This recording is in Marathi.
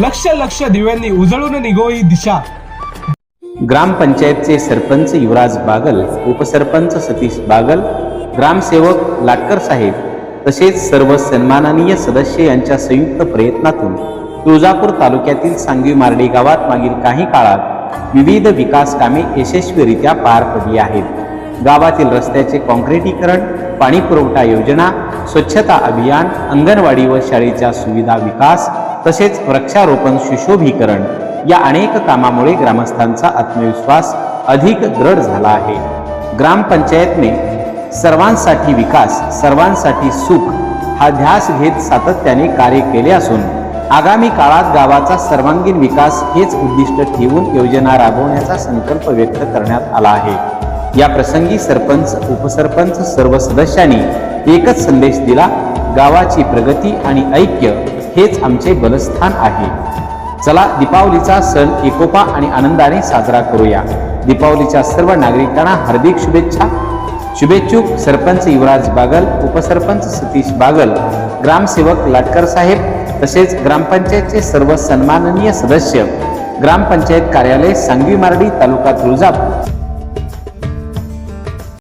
लक्ष लक्ष दिव्यांनी उजळून निघोई दिशा. ग्रामपंचायतचे सरपंच युवराज बागल उपसरपंच सतीश बागल ग्रामसेवक लाटकर साहेब तसेच सर्व सन्माननीय सदस्य यांच्या संयुक्त प्रयत्नातून तुळजापूर तालुक्यातील सांगवी मार्डी गावात मागील काही काळात विविध विकास कामे यशस्वीरित्या पार पडली आहेत. गावातील रस्त्याचे काँक्रिटीकरण पाणी पुरवठा योजना स्वच्छता अभियान अंगणवाडी व शाळेच्या सुविधा विकास तसेच वृक्षारोपण सुशोभीकरण या अनेक कामामुळे ग्रामस्थांचा आत्मविश्वास अधिक दृढ झाला आहे. ग्रामपंचायतने सर्वांसाठी विकास सर्वांसाठी सुख हा ध्यास घेत सातत्याने कार्य केले असून आगामी काळात गावाचा सर्वांगीण विकास हेच उद्दिष्ट ठेवून योजना राबवण्याचा संकल्प व्यक्त करण्यात आला आहे. या प्रसंगी सरपंच उपसरपंच सर्व सदस्यांनी एकच संदेश दिला गावाची प्रगती आणि ऐक्य हेच आमचे बलस्थान आहे. चला दीपावलीचा सण एकोपा आणि आनंदाने साजरा करूया. दीपावलीच्या सर्व नागरिकांना हार्दिक शुभेच्छा. शुभेच्छुक सरपंच युवराज बागल उपसरपंच सतीश बागल ग्रामसेवक लाटकर साहेब तसेच ग्रामपंचायतचे सर्व सन्माननीय सदस्य ग्रामपंचायत कार्यालय सांगवी मार्डी तालुका तुळजापूर